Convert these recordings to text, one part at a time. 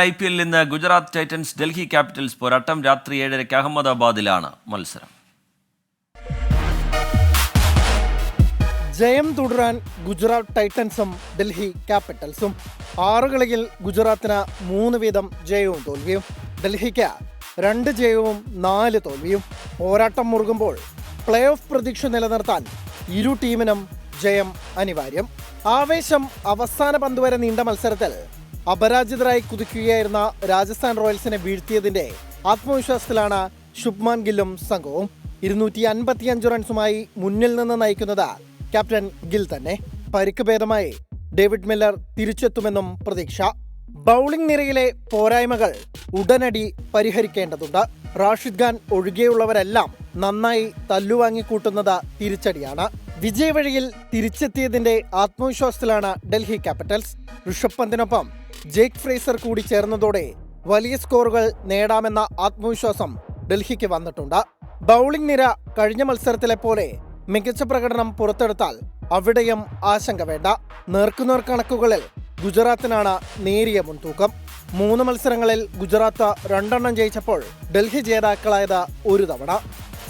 I P എല്ലിൽ ഇന്ന് Gujarat Titans Delhi Capitals പോരാട്ടം. രാത്രി ഏഴരയ്ക്ക് അഹമ്മദാബാദിലാണ് മത്സരം. ജയം തുടരാൻ ഗുജറാത്ത് ടൈറ്റൻസും ഡൽഹി ക്യാപിറ്റൽസും. ആറ് കളിയിൽ ഗുജറാത്തിന് മൂന്ന് വീതം ജയവും തോൽവിയും. ഡൽഹിക്ക് രണ്ട് ജയവും നാല് തോൽവിയും. പോരാട്ടം മുറുകുമ്പോൾ പ്ലേ ഓഫ് പ്രതീക്ഷ നിലനിർത്താൻ ഇരു ടീമിനും ജയം അനിവാര്യം. ആവേശം അവസാന പന്തുവരെ നീണ്ട മത്സരത്തിൽ അപരാജിതരായി കുതിക്കുകയായിരുന്ന രാജസ്ഥാൻ റോയൽസിനെ വീഴ്ത്തിയതിന്റെ ആത്മവിശ്വാസത്തിലാണ് ശുഭ്മാൻ ഗില്ലും സംഘവും ഇരുന്നൂറ്റി അൻപത്തിയഞ്ച് റൺസുമായി മുന്നിൽ നിന്ന് നയിക്കുന്നത് ക്യാപ്റ്റൻ ഗിൽ തന്നെ. പരിക്ക് ഭേദമായി ഡേവിഡ് മില്ലർ തിരിച്ചെത്തുമെന്നും പ്രതീക്ഷ. ബൗളിംഗ് നിരയിലെ പോരായ്മകൾ ഉടനടി പരിഹരിക്കേണ്ടതുണ്ട്. റാഷിദ് ഖാൻ ഒഴികെയുള്ളവരെല്ലാം നന്നായി തല്ലുവാങ്ങിക്കൂട്ടുന്നത് തിരിച്ചടിയാണ്. വിജയവഴിയിൽ തിരിച്ചെത്തിയതിന്റെ ആത്മവിശ്വാസത്തിലാണ് ഡൽഹി ക്യാപിറ്റൽസ്. ഋഷഭ് പന്തിനൊപ്പം ജേക്ക് ഫ്രേസർ കൂടി ചേർന്നതോടെ വലിയ സ്കോറുകൾ നേടാമെന്ന ആത്മവിശ്വാസം ഡൽഹിക്ക് വന്നിട്ടുണ്ട്. ബൗളിംഗ് നിര കഴിഞ്ഞ മത്സരത്തിലെ പോലെ മികച്ച പ്രകടനം പുറത്തെടുത്താൽ അവിടെയും ആശങ്ക വേണ്ട. നേർക്കുനേർ കണക്കുകളിൽ ഗുജറാത്തിനാണ് നേരിയ മുൻതൂക്കം. മൂന്ന് മത്സരങ്ങളിൽ ഗുജറാത്ത് രണ്ടെണ്ണം ജയിച്ചപ്പോൾ ഡൽഹി ജേതാക്കളായത് ഒരു തവണ.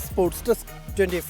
Sports desk twenty